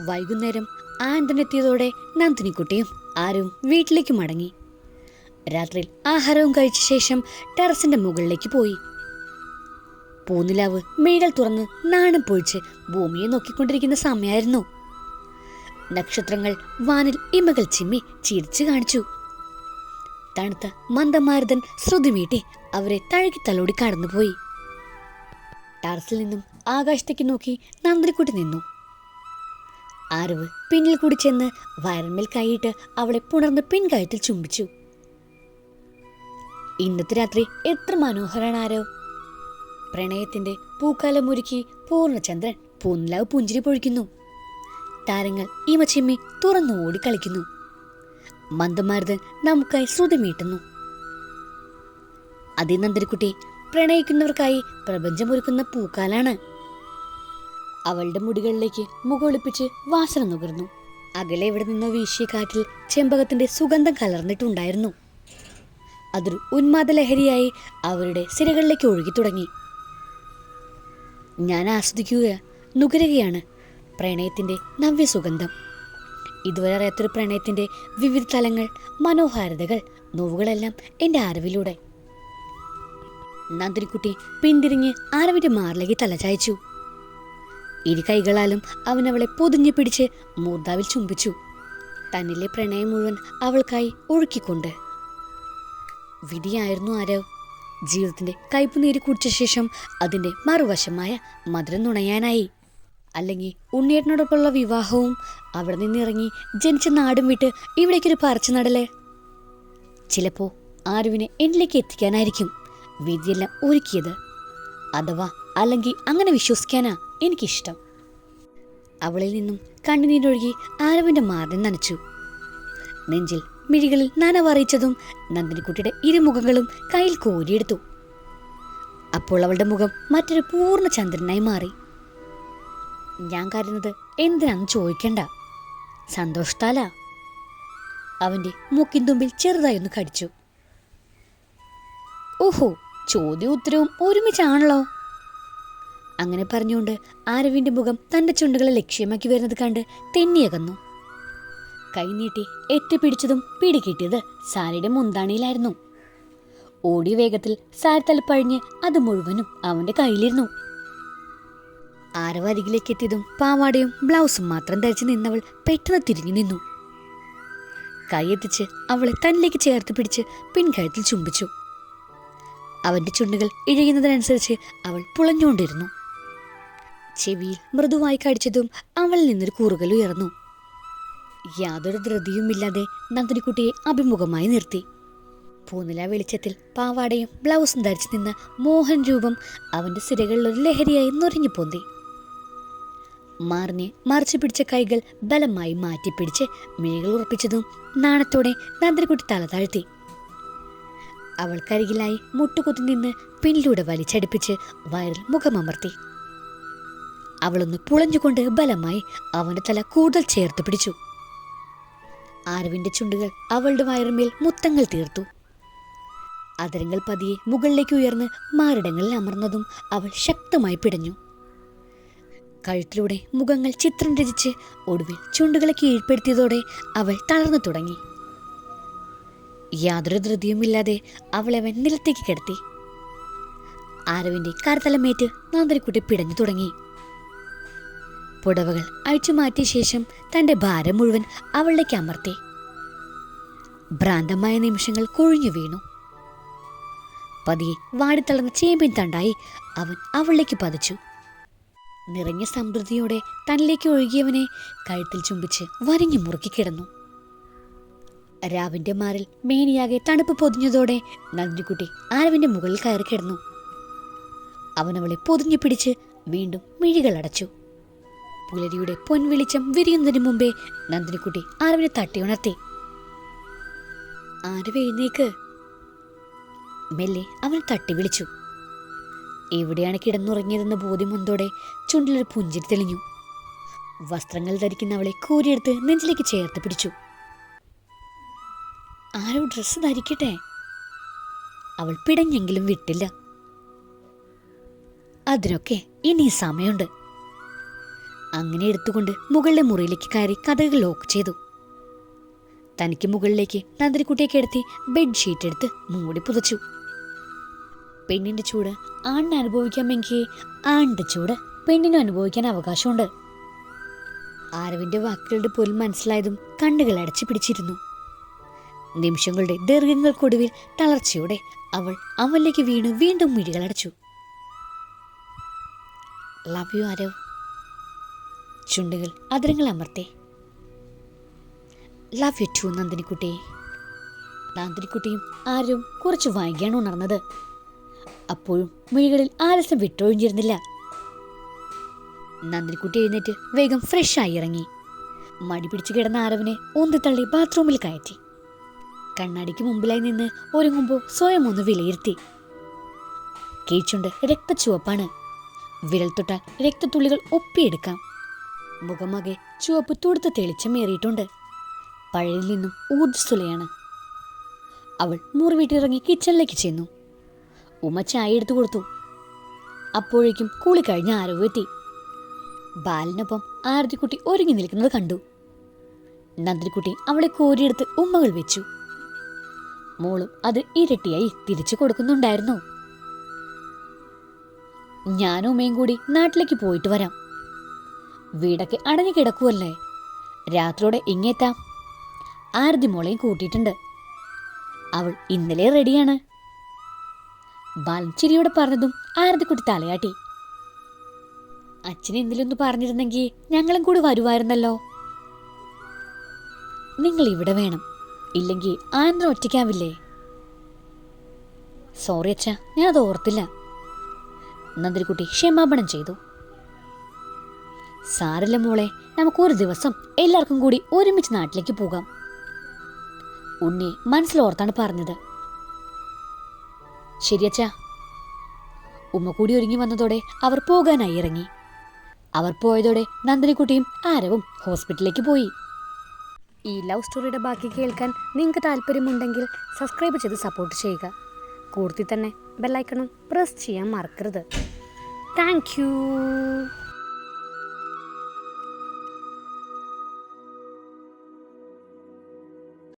വൈകുന്നേരം ആനന്ദനെത്തിയതോടെ നന്ദിനിക്കുട്ടിയും ആരും വീട്ടിലേക്ക് മടങ്ങി. രാത്രിയിൽ ആഹാരവും കഴിച്ച ശേഷം ടെറസിന്റെ മുകളിലേക്ക് പോയി. പൂനിലാവ് മേടൽ തുറന്ന് നാണം പൊഴിച്ച് ഭൂമിയെ നോക്കിക്കൊണ്ടിരിക്കുന്ന സമയമായിരുന്നു നക്ഷത്രങ്ങൾ വാനിൽ ഇമകൾ ചിമ്മി ചിരിച്ചു കാണിച്ചു. തണുത്ത മന്ദമാരുതൻ ശ്രുതി മീട്ടി അവരെ തഴുകി തലോടി കടന്നുപോയി. ടാർസിൽ നിന്നും ആകാശത്തേക്ക് നോക്കി നന്ദിനിക്കുട്ടി നിന്നു. ആരവ് പിന്നിൽ കൂടി ചെന്ന് വയറന്മേൽ കൈയിട്ട് അവളെ പുണർന്ന് പിൻകയറ്റിൽ ചുംബിച്ചു. ഇന്നത്തെ രാത്രി എത്ര മനോഹരാണ് ആരോ പ്രണയത്തിന്റെ പൂക്കാലമൊരുക്കി പൂർണചന്ദ്രൻ പൂനിലാവ് പുഞ്ചിരി പൊഴിക്കുന്നു. താരങ്ങൾ ഇമച്ചിമ്മി തുറന്നു ഓടി കളിക്കുന്നു. മന്ദമാരുതൻ നമുക്കായി ശ്രുതി മീട്ടുന്നു. അതേ നന്ദരിക്കുട്ടി പ്രണയിക്കുന്നവർക്കായി പ്രപഞ്ചമൊരുക്കുന്ന പൂക്കാലാണ്. അവളുടെ മുടികളിലേക്ക് മുകളിപ്പിച്ച് വാസന നുകർന്നു. അകലെ ഇവിടെ നിന്ന് വീശിയ കാറ്റിൽ ചെമ്പകത്തിന്റെ സുഗന്ധം കലർന്നിട്ടുണ്ടായിരുന്നു. അതൊരു ഉന്മാദ ലഹരിയായി അവരുടെ സിരകളിലേക്ക് ഒഴുകി തുടങ്ങി. ഞാൻ ആസ്വദിക്കുക നുകരുകയാണ് പ്രണയത്തിന്റെ നവ്യസുഗന്ധം ഇതുവരെ അറിയാത്തൊരു പ്രണയത്തിന്റെ വിവിധ തലങ്ങൾ മനോഹാരിതകൾ നോവുകളെല്ലാം എന്റെ അറിവിലൂടെ നന്ദിനിക്കുട്ടി പിന്തിരിഞ്ഞ് ആരവിന്റെ മാറിലേക്ക് തലചായ്ച്ചു ഇരു കൈകളാലും അവൻ അവളെ പൊതിഞ്ഞു പിടിച്ച് മൂർദാവിൽ ചുംബിച്ചു. തന്നിലെ പ്രണയം മുഴുവൻ അവൾക്കായി ഒഴുക്കിക്കൊണ്ട്. വിധിയായിരുന്നു ആരവ്. ജീവിതത്തിന്റെ കയ്പുനീര് കുടിച്ച ശേഷം അതിന്റെ മറുവശമായ മധുരം നുണയാനായി. അല്ലെങ്കിൽ ഉണ്ണിയേട്ടനോടൊപ്പമുള്ള വിവാഹവും അവിടെ നിന്നിറങ്ങി ജനിച്ച നാടും വിട്ട് ഇവിടേക്കൊരു പറിച്ചു നടലേ. ചിലപ്പോ ആരുവിനെ എന്നിലേക്ക് എത്തിക്കാനായിരിക്കും വിധിയെല്ലാം ഒരുക്കിയത്. അഥവാ അല്ലെങ്കിൽ അങ്ങനെ വിശ്വസിക്കാനാ. എനിക്കിഷ്ടം. അവളിൽ നിന്നും കണ്ണുനീരൊഴുകി ആരവന്റെ മാറിൽ നനച്ചു. നെഞ്ചിൽ മിഴികളിൽ നനവറിയിച്ചതും നന്ദിനിക്കുട്ടിയുടെ ഇരുമുഖങ്ങളും കയ്യിൽ കോരിയെടുത്തു. അപ്പോൾ അവളുടെ മുഖം മറ്റൊരു പൂർണ ചന്ദ്രനായി മാറി. ഞാൻ കരുതുന്നത് എന്തിനാന്ന് ചോദിക്കണ്ട. സന്തോഷത്താല. അവന്റെ മൂക്കിൻ തുമ്പിൽ ചെറുതായി ഒന്ന് കടിച്ചു. ഓഹോ ചോദ്യവും ഉത്തരവും ഒരുമിച്ചാണല്ലോ. അങ്ങനെ പറഞ്ഞുകൊണ്ട് ആരവിന്റെ മുഖം തന്റെ ചുണ്ടുകളെ ലക്ഷ്യമാക്കി വരുന്നത് കണ്ട് തെന്നിയകന്നു കൈനീട്ടി പിടിച്ചതും പിടികിട്ടിയത് സാരിയുടെ മുന്താണിയിലായിരുന്നു. ഓടിയ വേഗത്തിൽ സാരി തലപ്പഴിഞ്ഞ് അത് മുഴുവനും അവന്റെ കയ്യിലിരുന്നു. ആരവരികിലേക്ക് എത്തിയതും പാവാടയും ബ്ലൗസും മാത്രം ധരിച്ച് നിന്നവൾ പെട്ടെന്ന് തിരിഞ്ഞു നിന്നു. കൈയെത്തിച്ച് അവളെ തന്നിലേക്ക് ചേർത്ത് പിടിച്ച് പിൻകഴുത്തിൽ ചുംബിച്ചു. അവന്റെ ചുണ്ടുകൾ ഇഴയുന്നതിനനുസരിച്ച് അവൾ പുളഞ്ഞുകൊണ്ടിരുന്നു. ചെവിയിൽ മൃദുവായി കടിച്ചതും അവളിൽ നിന്നൊരു കൂറുകൽ ഉയർന്നു. യാതൊരു ധൃതിയുമില്ലാതെ നന്ദിനിക്കുട്ടിയെ അഭിമുഖമായി നിർത്തി. പൂനില വെളിച്ചത്തിൽ പാവാടയും ബ്ലൗസും ധരിച്ചു നിന്ന മോഹൻ രൂപം അവന്റെ സിരകളിൽ ഒരു ലഹരിയായി നുരഞ്ഞു പൊന്തി. മാറിനെ മറിച്ചു പിടിച്ച കൈകൾ ബലമായി മാറ്റിപ്പിടിച്ച് മിഴികൾ ഉറപ്പിച്ചതും നാണത്തോടെ നന്ദിനിക്കുട്ടി തല താഴ്ത്തി. അവൾക്കരികിലായി മുട്ടുകുത്തി നിന്ന് പിന്നിലൂടെ വലിച്ചടിപ്പിച്ച് വയറിൽ മുഖമമർത്തി. അവളൊന്ന് പുളഞ്ഞുകൊണ്ട് ബലമായി അവന്റെ തല കൂടുതൽ ചേർത്ത് പിടിച്ചു. ആരവിന്റെ ചുണ്ടുകൾ അവളുടെ വയറുമേൽ മുത്തങ്ങൾ തീർത്തു. അതിരങ്ങൾ പതിയെ മുകളിലേക്ക് ഉയർന്ന് മാറിടങ്ങളിൽ അമർന്നതും അവൾ ശക്തമായി പിടഞ്ഞു. കഴുത്തിലൂടെ മുഖങ്ങൾ ചിത്രം രചിച്ച് ഒടുവിൽ ചുണ്ടുകളെ കീഴ്പ്പെടുത്തിയതോടെ അവൾ തളർന്നു തുടങ്ങി. യാതൊരു ധൃതിയുമില്ലാതെ അവളെ അവൻ നിലത്തേക്ക് കിടത്തി. ആരവിന്റെ കരതലമേറ്റ് നാന്തരിക്കുട്ടി പിടഞ്ഞു തുടങ്ങി. പുടവകൾ അഴിച്ചു മാറ്റിയ ശേഷം തന്റെ ഭാരം മുഴുവൻ അവളിലേക്ക് അമർത്തി. ഭ്രാന്തമായ നിമിഷങ്ങൾ കൊഴിഞ്ഞു വീണു. പതിയെ വാടിത്തളർന്ന ചേമ്പിൻ തണ്ടായി അവൻ അവളിലേക്ക് പതിച്ചു. നിറഞ്ഞ സമൃദ്ധിയോടെ തന്നിലേക്ക് ഒഴുകിയവനെ കഴുത്തിൽ ചുംബിച്ച് വരിഞ്ഞു മുറുക്കിക്കിടന്നു രാവിന്റെ മാറിൽ മേനിയാകെ തണുപ്പ് പൊതിഞ്ഞതോടെ നന്ദിക്കുട്ടി ആരവിന്റെ മുകളിൽ കയറി കിടന്നു. അവനവളെ പൊതിഞ്ഞു പിടിച്ച് വീണ്ടും മിഴികൾ അടച്ചു പുലരിയുടെ പൊൻവെളിച്ചം വിരിയുന്നതിന് മുമ്പേ നന്ദിനിക്കുട്ടി ആരവിനെ തട്ടി ഉണർത്തി. ആരവ് മെല്ലെ അവൻ തട്ടി വിളിച്ചു. എവിടെയാണ് കിടന്നുറങ്ങിയതെന്ന ബോധ്യം വന്നതോടെ ചുണ്ടിലൊരു പുഞ്ചിരി തെളിഞ്ഞു. വസ്ത്രങ്ങൾ ധരിക്കുന്ന അവളെ കൂരിയെടുത്ത് നെഞ്ചിലേക്ക് ചേർത്ത് പിടിച്ചു. ആരോ ഡ്രസ്സ് ധരിക്കട്ടെ. അവൾ പിടഞ്ഞെങ്കിലും വിട്ടില്ല. അതിനൊക്കെ ഇനി സമയമുണ്ട്. അങ്ങനെ എടുത്തുകൊണ്ട് മുകളിലെ മുറിയിലേക്ക് കയറി കഥകൾ ലോക്ക് ചെയ്തു. തനിക്ക് മുകളിലേക്ക് നന്ദിനിക്കുട്ടിയെ കിടത്തി ബെഡ്ഷീറ്റ് എടുത്ത് മൂടി പുതച്ചു. പെണ്ണിന്റെ ചൂട് ആണിന് അനുഭവിക്കാമെങ്കിൽ ആണിന്റെ ചൂട് പെണ്ണിന് അനുഭവിക്കാൻ അവകാശമുണ്ട്. ആരവിന്റെ വാക്കുകളുടെ പോലും മനസ്സിലായതും കണ്ണുകൾ അടച്ചു പിടിച്ചിരുന്നു. നിമിഷങ്ങളുടെ ദീർഘങ്ങൾക്കൊടുവിൽ തളർച്ചയോടെ അവൾ അവനിലേക്ക് വീണ് വീണ്ടും മിഴികൾ അടച്ചു ലവ് യു ആരവ്. ചുണ്ടുകൾ അതിരങ്ങൾ അമർത്തെ. Love you too Nandinikutty. നന്ദിനിക്കുട്ടിയും ആരും കുറച്ച് വൈകിയാണ് ഉണർന്നത്. അപ്പോഴും മിഴികളിൽ ആലസ്യം വിട്ടൊഴിഞ്ഞിരുന്നില്ല. നന്ദിനിക്കുട്ടി എഴുന്നേറ്റ് വേഗം ഫ്രഷായി ഇറങ്ങി. മടി പിടിച്ചു കിടന്ന ആരവിനെ തള്ളി ബാത്റൂമിൽ കയറ്റി. കണ്ണാടിക്ക് മുമ്പിലായി നിന്ന് ഒരുങ്ങുമ്പോൾ സ്വയം ഒന്ന് വിലയിരുത്തി. കീഴ്ച്ചുണ്ട് രക്തച്ചുവപ്പാണ്. വിരൽ തൊട്ടാൽ രക്തത്തുള്ളികൾ ഒപ്പിയെടുക്കാം. മുഖമാകെ ചുവപ്പ് തൊടുത്ത് തെളിച്ചമേറിയിട്ടുണ്ട്. പഴയിൽ നിന്നും ഊർജസ്വലയാണ് അവൾ മുറി വീട്ടിലിറങ്ങി കിച്ചണിലേക്ക് ചെന്നു. ഉമ്മ ചായ എടുത്തു കൊടുത്തു. അപ്പോഴേക്കും കൂളി കഴിഞ്ഞ ആരവ് എത്തി. ബാലിനൊപ്പം ആരതിക്കുട്ടി ഒരുങ്ങി നിൽക്കുന്നത് കണ്ടു. നന്ദിനിക്കുട്ടി അവളെ കോരിയെടുത്ത് ഉമ്മകൾ വെച്ചു. മോളും അത് ഇരട്ടിയായി തിരിച്ചു കൊടുക്കുന്നുണ്ടായിരുന്നു. ഞാനും ഉമ്മയും കൂടി നാട്ടിലേക്ക് പോയിട്ട് വരാം. വീടൊക്കെ അടഞ്ഞു കിടക്കുവല്ലേ? രാത്രിയോടെ ഇങ്ങെത്താം. ആരതി മോളെയും കൂട്ടിയിട്ടുണ്ട്. അവൾ ഇന്നലെ റെഡിയാണ്. ബാലൻ ചിരിയോടെ പറഞ്ഞതും ആരതിക്കുട്ടി തലയാട്ടി. അച്ഛൻ എന്തിലൊന്ന് പറഞ്ഞിരുന്നെങ്കിൽ ഞങ്ങളും കൂടി വരുമായിരുന്നല്ലോ. നിങ്ങൾ ഇവിടെ വേണം. ഇല്ലെങ്കിൽ ആന്ദ്ര ഒറ്റയ്ക്കാവില്ലേ? സോറി അച്ഛ ഞാൻ അത് ഓർത്തില്ല. നന്ദിരിക്കുട്ടി ക്ഷമാപണം ചെയ്തു. സാരല്ല മോളെ നമുക്ക് ഒരു ദിവസം എല്ലാവർക്കും കൂടി ഒരുമിച്ച് നാട്ടിലേക്ക് പോകാം. ഉണ്ണി മനസ്സിലോർത്താണ് പറഞ്ഞത്. ശരിയച്ചാ ഉമ്മ കൂടി ഒരുങ്ങി വന്നതോടെ അവർ പോകാനായി ഇറങ്ങി. അവർ പോയതോടെ നന്ദിനിക്കുട്ടിയും ആരവും ഹോസ്പിറ്റലിലേക്ക് പോയി. ഈ ലവ് സ്റ്റോറിയുടെ ബാക്കി കേൾക്കാൻ നിങ്ങൾക്ക് താല്പര്യമുണ്ടെങ്കിൽ സബ്സ്ക്രൈബ് ചെയ്ത് സപ്പോർട്ട് ചെയ്യുക. കൂടുതൽ തന്നെ ബെല്ലൈക്കണം പ്രസ് ചെയ്യാൻ മറക്കരുത്. താങ്ക്